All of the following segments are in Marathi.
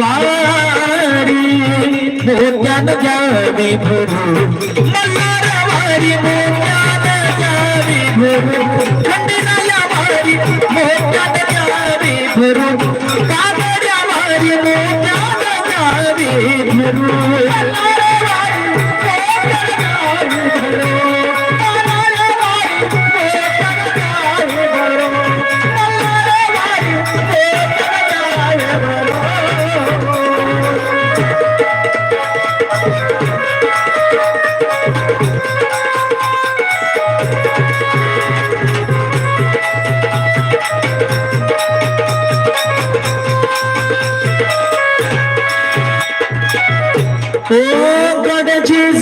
वारी मोत्यान जावे प्रभू मल्हार वारी मोत्यान जावे प्रभू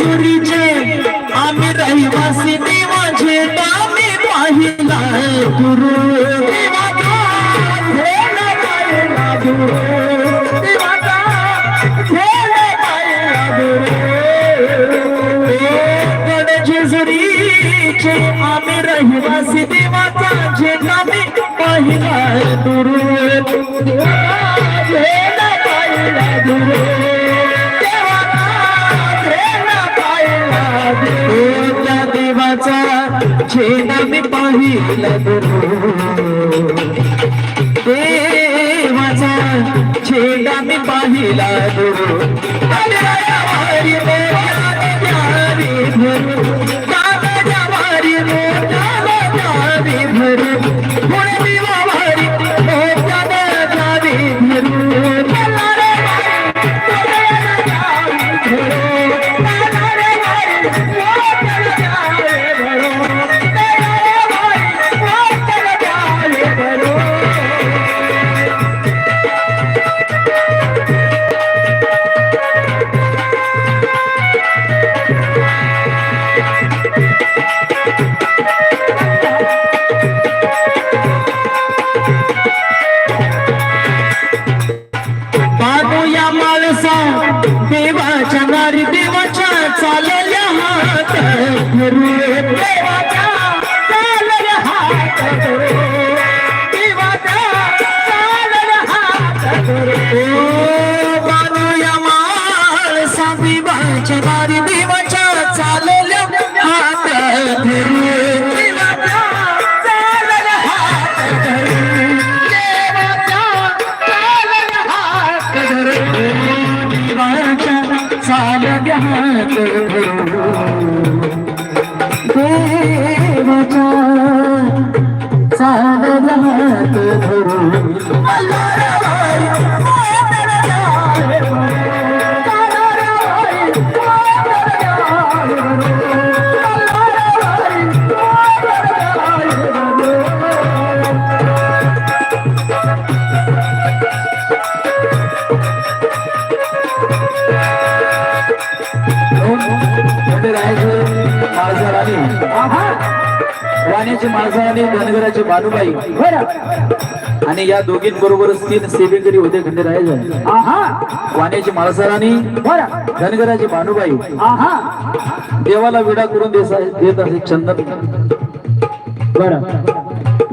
गडचे आम्ही रहिवासी देवाचे आम्ही पाहिला गुरु गुरु आम्ही रहिवासी देवाचा जे आम्ही पाहिला गुरु पाहिला गुरु? मी पाहिला देवाचा छेदा मी पाहिला गुरु देवाच्या देवाच्या चालल्या हात धरू tu. धरू वाण्याची माणसाने धनगराची बानुबाई आणि या दोघींबरोबरच तीन सेवेकरी होते खंडेरायाचे वाण्याची माळसरानी धनगराची बानुबाई देवाला विडा करून देत असे चंदन.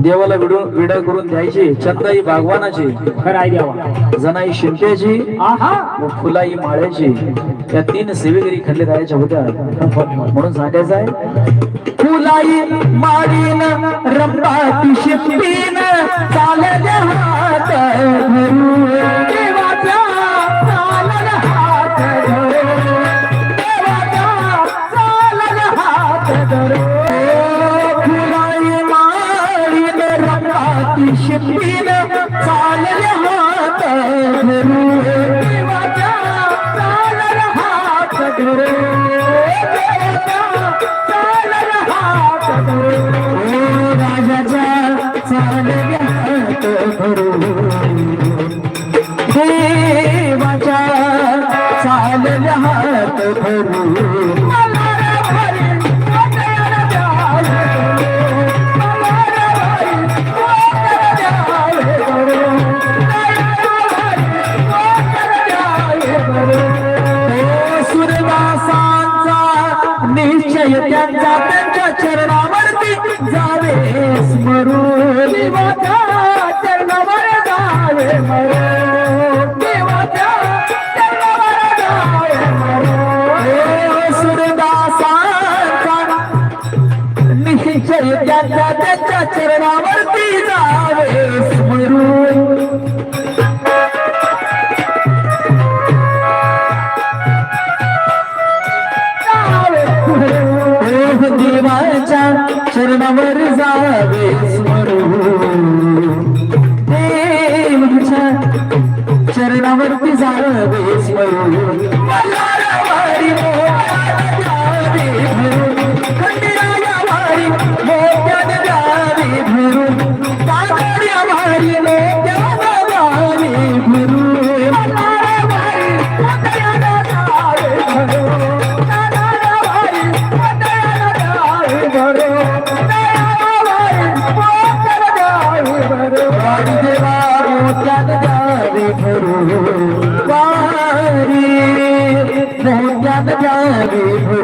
देवाला विडो विडा करून द्यायची खराय द्यावा जनाई शिंप्याची फुलाई माळ्याची या तीन सेवेकरी खंडेरायाच्या होत्या. म्हणून सांगायचं आहे फुलाई माडीन रंबाती शिपीन चालल्या हात चरणावरती जावे स्मरू चरणावर जावे चरणावर जावे मरू त्यांच्या चरणावरती जावे स्मरून देवाच्या चरणावर जावे स्मरून देवाच्या चरणावरती जावे स्मरून کو کر جائے